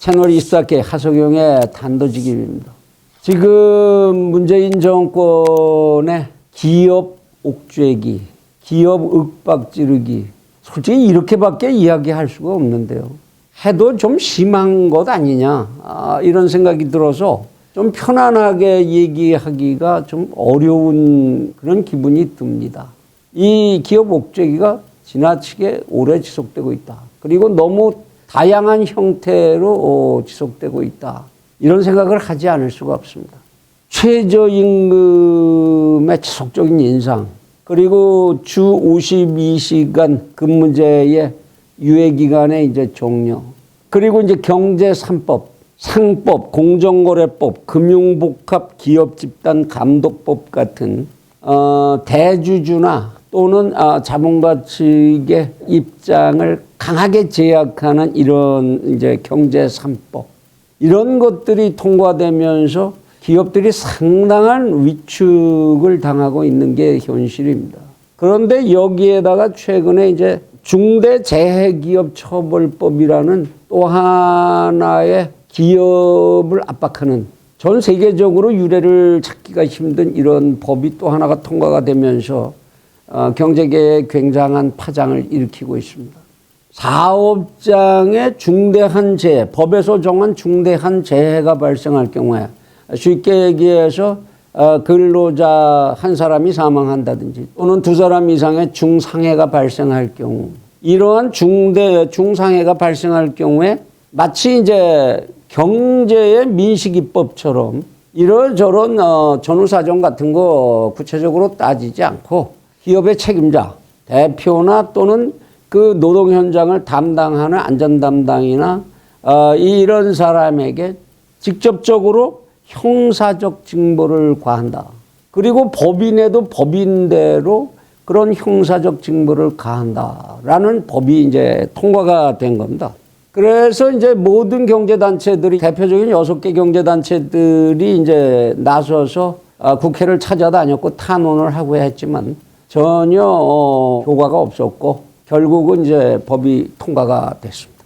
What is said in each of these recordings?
채널 이스타케 하석영의 단도직입니다. 지금 문재인 정권의 기업 옥죄기, 기업 윽박 지르기, 솔직히 이렇게밖에 이야기할 수가 없는데요. 해도 좀 심한 것 아니냐, 아, 이런 생각이 들어서 좀 편안하게 얘기하기가 좀 어려운 그런 기분이 듭니다. 이 기업 옥죄기가 지나치게 오래 지속되고 있다. 그리고 너무 다양한 형태로 어, 지속되고 있다. 이런 생각을 하지 않을 수가 없습니다. 최저임금의 지속적인 인상, 그리고 주 52시간 근무제의 유예기간의 이제 종료, 그리고 이제 경제 3법, 상법, 공정거래법, 금융복합 기업집단 감독법 같은 어, 대주주나 또는 아, 자본가 측의 입장을 강하게 제약하는 이런 이제 경제 3법 이런 것들이 통과되면서 기업들이 상당한 위축을 당하고 있는 게 현실입니다. 그런데 여기에다가 최근에 이제 중대재해기업 처벌법이라는 또 하나의 기업을 압박하는 전 세계적으로 유례를 찾기가 힘든 이런 법이 또 하나가 통과가 되면서 어, 경제계에 굉장한 파장을 일으키고 있습니다. 사업장에 중대한 재해, 법에서 정한 중대한 재해가 발생할 경우에 쉽게 얘기해서 어, 근로자 한 사람이 사망한다든지 또는 두 사람 이상의 중상해가 발생할 경우 이러한 중대 중상해가 발생할 경우에 마치 이제 경제의 민식이법처럼 이런저런 어, 전후사정 같은 거 구체적으로 따지지 않고 기업의 책임자 대표나 또는 그 노동 현장을 담당하는 안전 담당이나 어, 이런 사람에게 직접적으로 형사적 징벌을 과한다. 그리고 법인에도 법인대로 그런 형사적 징벌을 가한다라는 법이 이제 통과가 된 겁니다. 그래서 이제 모든 경제단체들이 대표적인 여섯 개 경제단체들이 이제 나서서 아, 국회를 찾아다녔고 탄원을 하고 했지만 전혀 어, 효과가 없었고 결국은 이제 법이 통과가 됐습니다.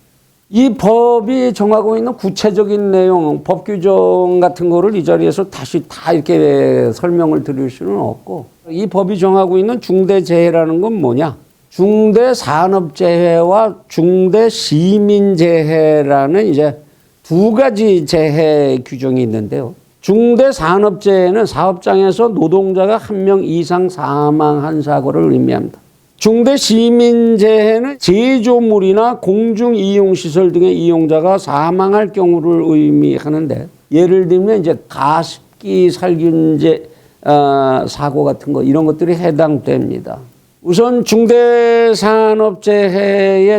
이 법이 정하고 있는 구체적인 내용, 법 규정 같은 거를 이 자리에서 다시 다 이렇게 설명을 드릴 수는 없고 이 법이 정하고 있는 중대재해라는 건 뭐냐? 중대산업재해와 중대시민재해라는 이제 두 가지 재해 규정이 있는데요. 중대산업재해는 사업장에서 노동자가 한 명 이상 사망한 사고를 의미합니다. 중대시민재해는 제조물이나 공중이용시설 등의 이용자가 사망할 경우를 의미하는데 예를 들면 이제 가습기 살균제 어, 사고 같은 거 이런 것들이 해당됩니다. 우선 중대산업재해의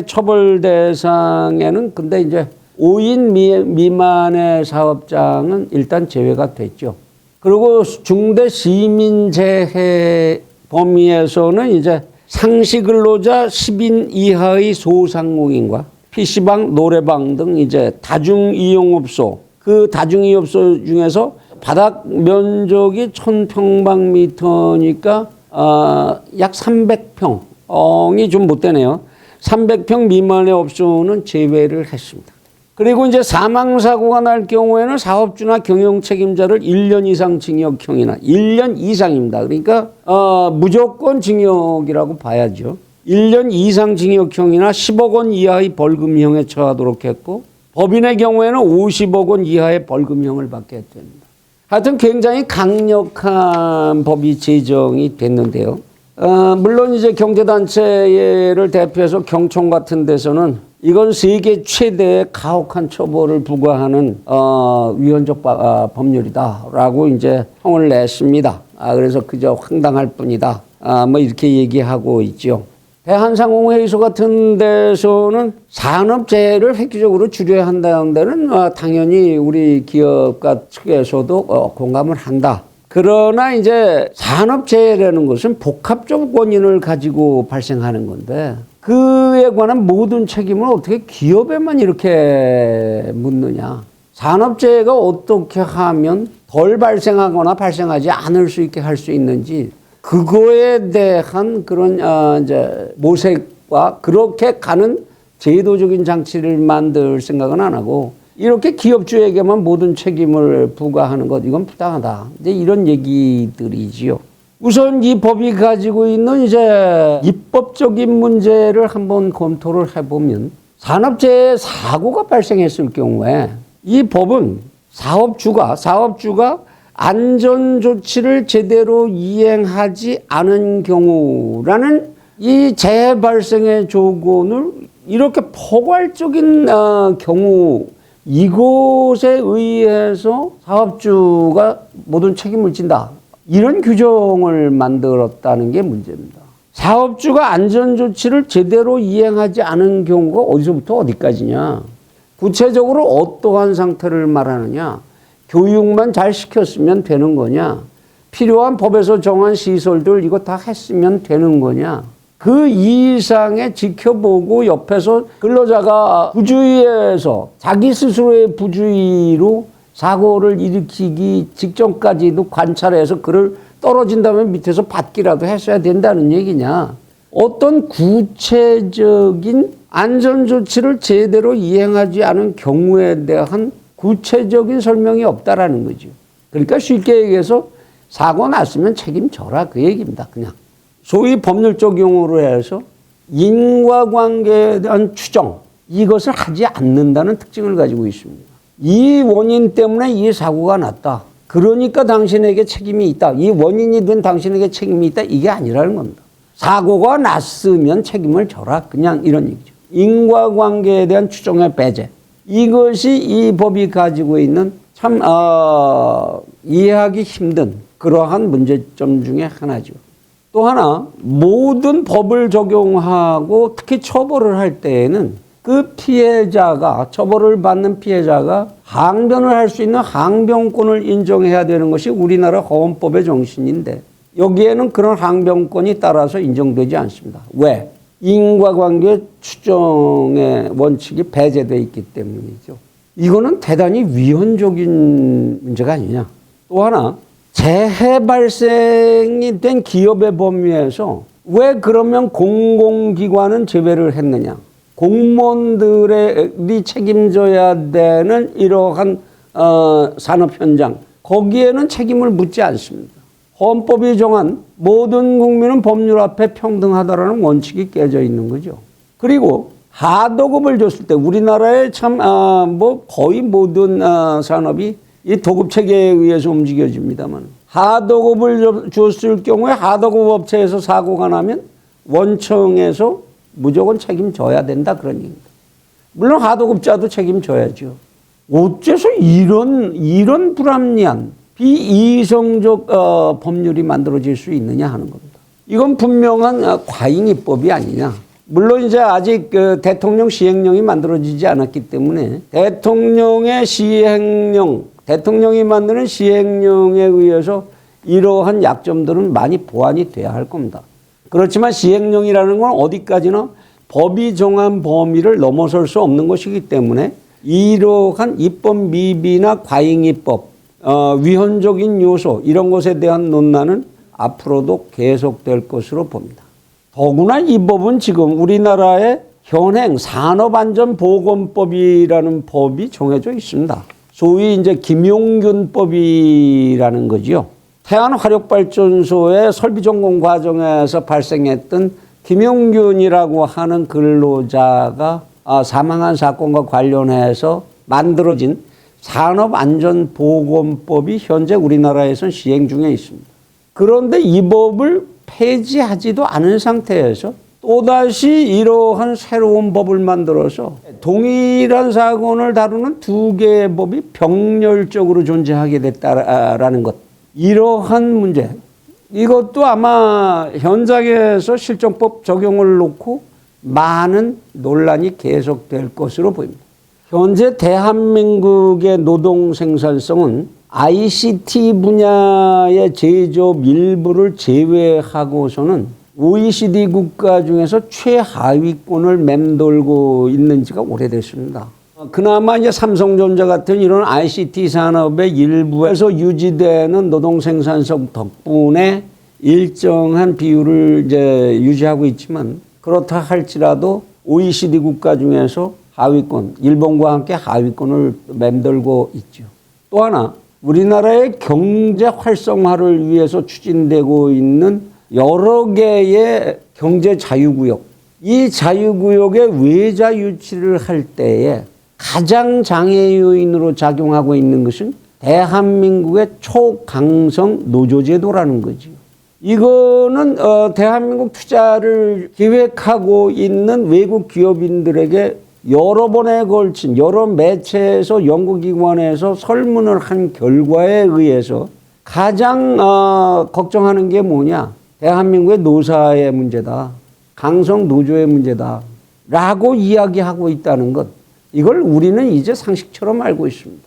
처벌 대상에는 근데 이제 5인 미, 미만의 사업장은 일단 제외가 됐죠. 그리고 중대 시민재해 범위에서는 이제 상시 근로자 10인 이하의 소상공인과 PC방, 노래방 등 이제 다중이용업소, 그 다중이용업소 중에서 바닥 면적이 1000평방미터니까 어, 약 300평이 좀 못 되네요. 300평 미만의 업소는 제외를 했습니다. 그리고 이제 사망사고가 날 경우에는 사업주나 경영 책임자를 1년 이상 징역형이나 1년 이상입니다. 그러니까, 어, 무조건 징역이라고 봐야죠. 1년 이상 징역형이나 10억 원 이하의 벌금형에 처하도록 했고, 법인의 경우에는 50억 원 이하의 벌금형을 받게 됩니다. 하여튼 굉장히 강력한 법이 제정이 됐는데요. 어, 물론 이제 경제단체를 대표해서 경총 같은 데서는 이건 세계 최대의 가혹한 처벌을 부과하는 어, 위헌적 바, 아, 법률이다라고 이제 평을 냈습니다. 아, 그래서 그저 황당할 뿐이다. 아, 뭐 이렇게 얘기하고 있죠. 대한상공회의소 같은 데서는 산업재해를 획기적으로 줄여야 한다는 데는 어, 당연히 우리 기업가 측에서도 어, 공감을 한다. 그러나 이제 산업재해라는 것은 복합적 원인을 가지고 발생하는 건데 그에 관한 모든 책임을 어떻게 기업에만 이렇게 묻느냐. 산업재해가 어떻게 하면 덜 발생하거나 발생하지 않을 수 있게 할 수 있는지 그거에 대한 그런 어 이제 모색과 그렇게 가는 제도적인 장치를 만들 생각은 안 하고 이렇게 기업주에게만 모든 책임을 부과하는 것 이건 부당하다. 이제 이런 얘기들이지요. 우선 이 법이 가지고 있는 이제 입법적인 문제를 한번 검토를 해보면 산업재해 사고가 발생했을 경우에 이 법은 사업주가 사업주가 안전 조치를 제대로 이행하지 않은 경우라는 이 재해 발생의 조건을 이렇게 포괄적인 어, 경우 이곳에 의해서 사업주가 모든 책임을 진다. 이런 규정을 만들었다는 게 문제입니다. 사업주가 안전조치를 제대로 이행하지 않은 경우가 어디서부터 어디까지냐? 구체적으로 어떠한 상태를 말하느냐? 교육만 잘 시켰으면 되는 거냐? 필요한 법에서 정한 시설들 이거 다 했으면 되는 거냐? 그 이상의 지켜보고 옆에서 근로자가 부주의에서 자기 스스로의 부주의로 사고를 일으키기 직전까지도 관찰해서 그를 떨어진다면 밑에서 받기라도 했어야 된다는 얘기냐. 어떤 구체적인 안전조치를 제대로 이행하지 않은 경우에 대한 구체적인 설명이 없다라는 거죠. 그러니까 쉽게 얘기해서 사고 났으면 책임져라 그 얘기입니다. 그냥. 소위 법률적 용어로 해서 인과관계에 대한 추정 이것을 하지 않는다는 특징을 가지고 있습니다. 이 원인 때문에 이 사고가 났다. 그러니까 당신에게 책임이 있다. 이 원인이 된 당신에게 책임이 있다. 이게 아니라는 겁니다. 사고가 났으면 책임을 져라. 그냥 이런 얘기죠. 인과관계에 대한 추정의 배제. 이것이 이 법이 가지고 있는 참 어, 이해하기 힘든 그러한 문제점 중에 하나죠. 또 하나 모든 법을 적용하고 특히 처벌을 할 때에는 그 피해자가 처벌을 받는 피해자가 항변을 할 수 있는 항변권을 인정해야 되는 것이 우리나라 헌법의 정신인데 여기에는 그런 항변권이 따라서 인정되지 않습니다. 왜? 인과관계 추정의 원칙이 배제되어 있기 때문이죠. 이거는 대단히 위헌적인 문제가 아니냐. 또 하나 재해 발생이 된 기업의 범위에서 왜 그러면 공공기관은 제외를 했느냐? 공무원들이 책임져야 되는 이러한 어, 산업 현장 거기에는 책임을 묻지 않습니다. 헌법이 정한 모든 국민은 법률 앞에 평등하다라는 원칙이 깨져 있는 거죠. 그리고 하도급을 줬을 때 우리나라의 참뭐 거의 모든 어, 산업이 이 도급 체계에 의해서 움직여집니다만 하도급을 줬을 경우에 하도급 업체에서 사고가 나면 원청에서 무조건 책임져야 된다 그런 얘기입니다. 물론 하도급자도 책임져야죠. 어째서 이런 이런 불합리한 비이성적 어, 법률이 만들어질 수 있느냐 하는 겁니다. 이건 분명한 어, 과잉입법이 아니냐. 물론 이제 아직 그 대통령 시행령이 만들어지지 않았기 때문에 대통령의 시행령, 대통령이 만드는 시행령에 의해서 이러한 약점들은 많이 보완이 돼야 할 겁니다. 그렇지만 시행령이라는 건 어디까지나 법이 정한 범위를 넘어설 수 없는 것이기 때문에 이러한 입법 미비나 과잉입법, 어, 위헌적인 요소 이런 것에 대한 논란은 앞으로도 계속될 것으로 봅니다. 더구나 이 법은 지금 우리나라의 현행 산업안전보건법이라는 법이 정해져 있습니다. 소위 이제 김용균법이라는 거지요. 태안화력발전소의 설비 전공 과정에서 발생했던 김용균이라고 하는 근로자가 아, 사망한 사건과 관련해서 만들어진 산업안전보건법이 현재 우리나라에선 시행 중에 있습니다. 그런데 이 법을 폐지하지도 않은 상태에서 또다시 이러한 새로운 법을 만들어서 동일한 사건을 다루는 두 개의 법이 병렬적으로 존재하게 됐다라는 것. 이러한 문제. 이것도 아마 현장에서 실정법 적용을 놓고 많은 논란이 계속될 것으로 보입니다. 현재 대한민국의 노동 생산성은 ICT 분야의 제조업 일부를 제외하고서는 OECD 국가 중에서 최하위권을 맴돌고 있는 지가 오래됐습니다. 그나마 이제 삼성전자 같은 이런 ICT 산업의 일부에서 유지되는 노동 생산성 덕분에 일정한 비율을 이제 유지하고 있지만 그렇다 할지라도 OECD 국가 중에서 하위권, 일본과 함께 하위권을 맴돌고 있죠. 또 하나, 우리나라의 경제 활성화를 위해서 추진되고 있는 여러 개의 경제 자유구역, 이 자유구역의 외자 유치를 할 때에 가장 장애 요인으로 작용하고 있는 것은 대한민국의 초강성 노조제도라는 거지요. 이거는 어, 대한민국 투자를 기획하고 있는 외국 기업인들에게 여러 번에 걸친 여러 매체에서 연구기관에서 설문을 한 결과에 의해서 가장 어, 걱정하는 게 뭐냐? 대한민국의 노사의 문제다. 강성 노조의 문제다. 라고 이야기하고 있다는 것. 이걸 우리는 이제 상식처럼 알고 있습니다.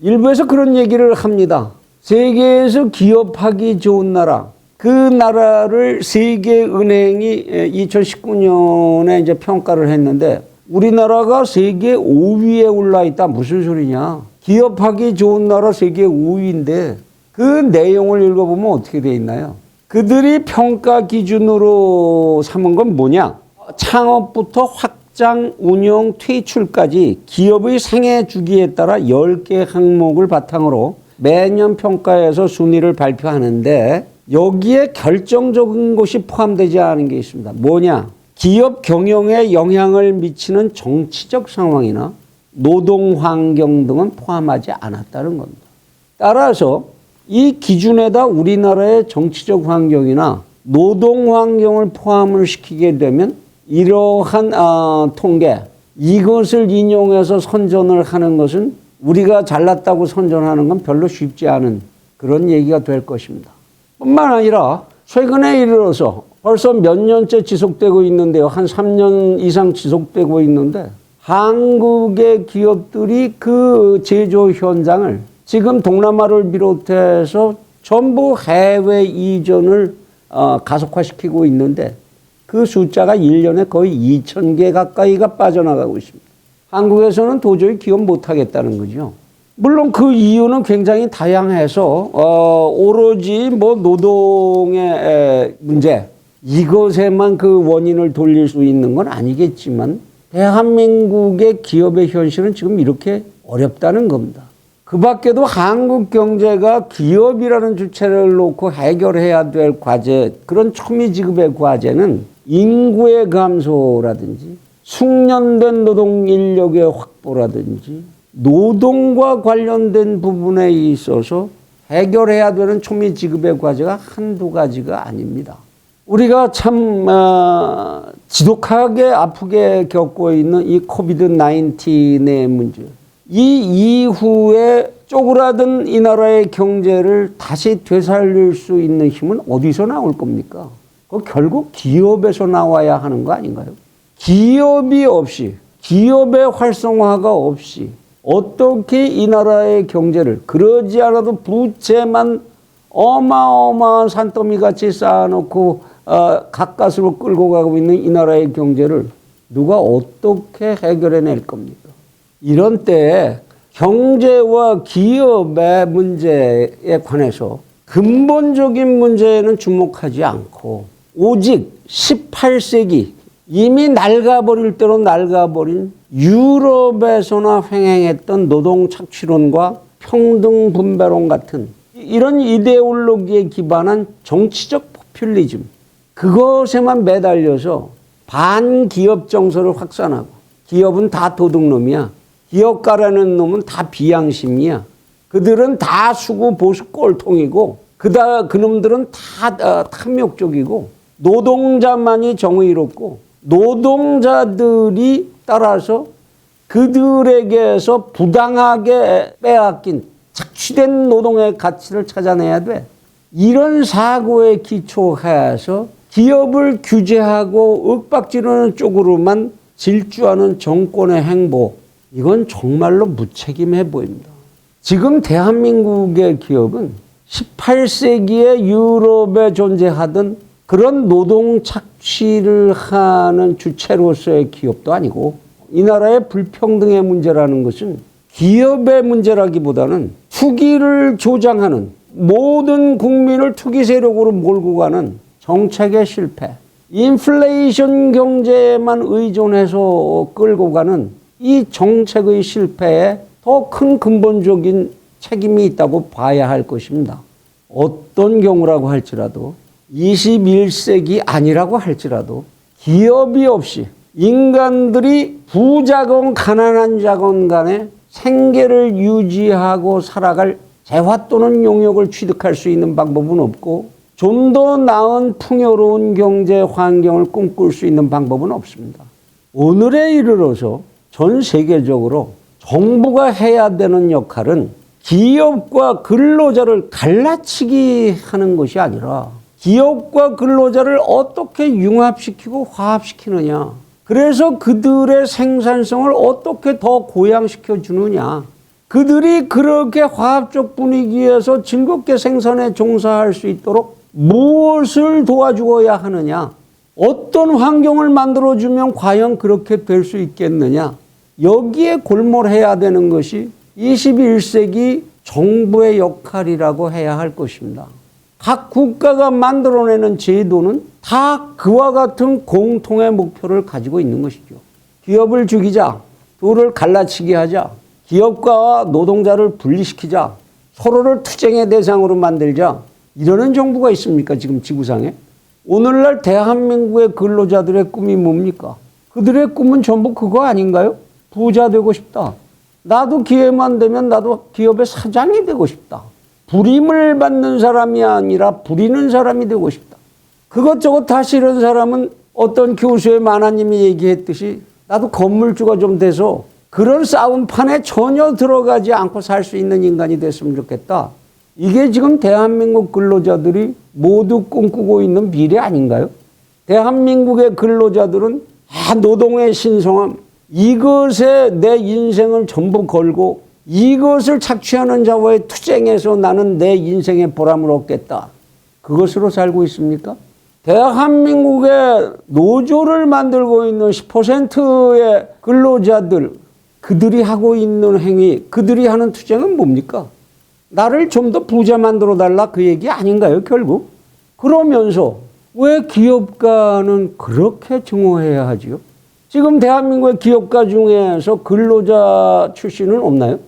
일부에서 그런 얘기를 합니다. 세계에서 기업하기 좋은 나라. 그 나라를 세계은행이 2019년에 이제 평가를 했는데 우리나라가 세계 5위에 올라 있다. 무슨 소리냐? 기업하기 좋은 나라 세계 5위인데 그 내용을 읽어보면 어떻게 돼 있나요? 그들이 평가 기준으로 삼은 건 뭐냐? 창업부터 확 장, 운영, 퇴출까지 기업의 생애 주기에 따라 10개 항목을 바탕으로 매년 평가해서 순위를 발표하는데 여기에 결정적인 것이 포함되지 않은 게 있습니다. 뭐냐? 기업 경영에 영향을 미치는 정치적 상황이나 노동 환경 등은 포함하지 않았다는 겁니다. 따라서 이 기준에다 우리나라의 정치적 환경이나 노동 환경을 포함을 시키게 되면 이러한 어, 통계 이것을 인용해서 선전을 하는 것은 우리가 잘났다고 선전하는 건 별로 쉽지 않은 그런 얘기가 될 것입니다. 뿐만 아니라 최근에 이르러서 벌써 몇 년째 지속되고 있는데요. 한 3년 이상 지속되고 있는데 한국의 기업들이 그 제조 현장을 지금 동남아를 비롯해서 전부 해외 이전을 어, 가속화시키고 있는데 그 숫자가 1년에 거의 2천 개 가까이가 빠져나가고 있습니다. 한국에서는 도저히 기업 못하겠다는 거죠. 물론 그 이유는 굉장히 다양해서 어, 오로지 뭐 노동의 에, 문제 이것에만 그 원인을 돌릴 수 있는 건 아니겠지만 대한민국의 기업의 현실은 지금 이렇게 어렵다는 겁니다. 그 밖에도 한국 경제가 기업이라는 주체를 놓고 해결해야 될 과제, 그런 초미 지급의 과제는 인구의 감소라든지 숙련된 노동 인력의 확보라든지 노동과 관련된 부분에 있어서 해결해야 되는 초미 지급의 과제가 한두 가지가 아닙니다. 우리가 참 어, 지독하게 아프게 겪고 있는 이 코비드 19의 문제. 이 이후에 쪼그라든 이 나라의 경제를 다시 되살릴 수 있는 힘은 어디서 나올 겁니까? 그 결국 기업에서 나와야 하는 거 아닌가요? 기업이 없이, 기업의 활성화가 없이 어떻게 이 나라의 경제를 그러지 않아도 부채만 어마어마한 산더미 같이 쌓아놓고 어, 가까스로 끌고 가고 있는 이 나라의 경제를 누가 어떻게 해결해 낼 겁니까? 이런 때에 경제와 기업의 문제에 관해서 근본적인 문제에는 주목하지 않고 오직 18세기 이미 낡아버릴 대로 낡아버린 유럽에서나 횡행했던 노동 착취론과 평등 분배론 같은 이런 이데올로기에 기반한 정치적 포퓰리즘 그것에만 매달려서 반기업 정서를 확산하고 기업은 다 도둑놈이야. 기업가라는 놈은 다 비양심이야. 그들은 다 수구 보수 꼴통이고 그다 그놈들은 다 어, 탐욕적이고 노동자만이 정의롭고 노동자들이 따라서 그들에게서 부당하게 빼앗긴 착취된 노동의 가치를 찾아내야 돼. 이런 사고에 기초해서 기업을 규제하고 윽박지르는 쪽으로만 질주하는 정권의 행보, 이건 정말로 무책임해 보입니다. 지금 대한민국의 기업은 18세기에 유럽에 존재하던 그런 노동 착취를 하는 주체로서의 기업도 아니고 이 나라의 불평등의 문제라는 것은 기업의 문제라기보다는 투기를 조장하는 모든 국민을 투기 세력으로 몰고 가는 정책의 실패, 인플레이션 경제에만 의존해서 끌고 가는 이 정책의 실패에 더 큰 근본적인 책임이 있다고 봐야 할 것입니다. 어떤 경우라고 할지라도 21세기 아니라고 할지라도 기업이 없이 인간들이 부자건 가난한 자건 간에 생계를 유지하고 살아갈 재화 또는 용역을 취득할 수 있는 방법은 없고 좀 더 나은 풍요로운 경제 환경을 꿈꿀 수 있는 방법은 없습니다. 오늘에 이르러서 전 세계적으로 정부가 해야 되는 역할은 기업과 근로자를 갈라치기 하는 것이 아니라 기업과 근로자를 어떻게 융합시키고 화합시키느냐. 그래서 그들의 생산성을 어떻게 더 고양시켜 주느냐. 그들이 그렇게 화합적 분위기에서 즐겁게 생산에 종사할 수 있도록 무엇을 도와주어야 하느냐. 어떤 환경을 만들어주면 과연 그렇게 될 수 있겠느냐. 여기에 골몰해야 되는 것이 21세기 정부의 역할이라고 해야 할 것입니다. 각 국가가 만들어내는 제도는 다 그와 같은 공통의 목표를 가지고 있는 것이죠. 기업을 죽이자, 둘을 갈라치게 하자, 기업과 노동자를 분리시키자, 서로를 투쟁의 대상으로 만들자, 이러는 정부가 있습니까? 지금 지구상에? 오늘날 대한민국의 근로자들의 꿈이 뭡니까? 그들의 꿈은 전부 그거 아닌가요? 부자 되고 싶다. 나도 기회만 되면 나도 기업의 사장이 되고 싶다. 부림을 받는 사람이 아니라 부리는 사람이 되고 싶다. 그것저것 다 싫은 사람은 어떤 교수의 만화님이 얘기했듯이 나도 건물주가 좀 돼서 그런 싸움판에 전혀 들어가지 않고 살 수 있는 인간이 됐으면 좋겠다. 이게 지금 대한민국 근로자들이 모두 꿈꾸고 있는 미래 아닌가요? 대한민국의 근로자들은 아, 노동의 신성함, 이것에 내 인생을 전부 걸고 이것을 착취하는 자와의 투쟁에서 나는 내 인생의 보람을 얻겠다. 그것으로 살고 있습니까? 대한민국의 노조를 만들고 있는 10%의 근로자들, 그들이 하고 있는 행위, 그들이 하는 투쟁은 뭡니까? 나를 좀 더 부자 만들어 달라 그 얘기 아닌가요, 결국? 그러면서 왜 기업가는 그렇게 증오해야 하지요? 지금 대한민국의 기업가 중에서 근로자 출신은 없나요?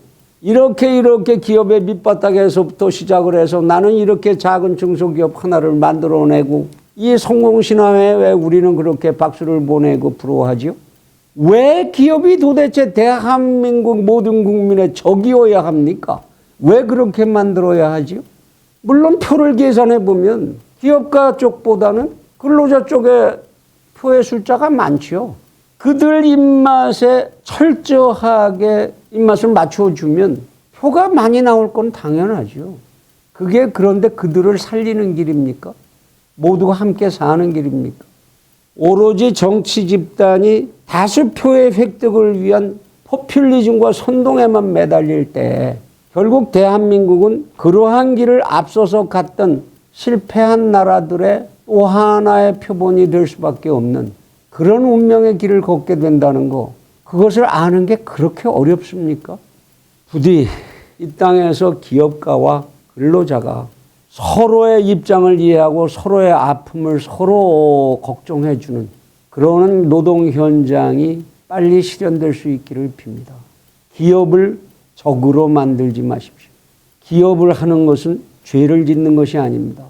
이렇게 이렇게 기업의 밑바닥에서부터 시작을 해서 나는 이렇게 작은 중소기업 하나를 만들어내고 이 성공신화에 왜 우리는 그렇게 박수를 보내고 부러워하지요? 왜 기업이 도대체 대한민국 모든 국민의 적이어야 합니까? 왜 그렇게 만들어야 하지요? 물론 표를 계산해 보면 기업가 쪽보다는 근로자 쪽에 표의 숫자가 많지요. 그들 입맛에 철저하게 입맛을 맞춰주면 표가 많이 나올 건 당연하죠. 그게 그런데 그들을 살리는 길입니까? 모두가 함께 사는 길입니까? 오로지 정치 집단이 다수표의 획득을 위한 포퓰리즘과 선동에만 매달릴 때 결국 대한민국은 그러한 길을 앞서서 갔던 실패한 나라들의 또 하나의 표본이 될 수밖에 없는 그런 운명의 길을 걷게 된다는 거, 그것을 아는 게 그렇게 어렵습니까? 부디 이 땅에서 기업가와 근로자가 서로의 입장을 이해하고 서로의 아픔을 서로 걱정해주는 그러는 노동 현장이 빨리 실현될 수 있기를 빕니다. 기업을 적으로 만들지 마십시오. 기업을 하는 것은 죄를 짓는 것이 아닙니다.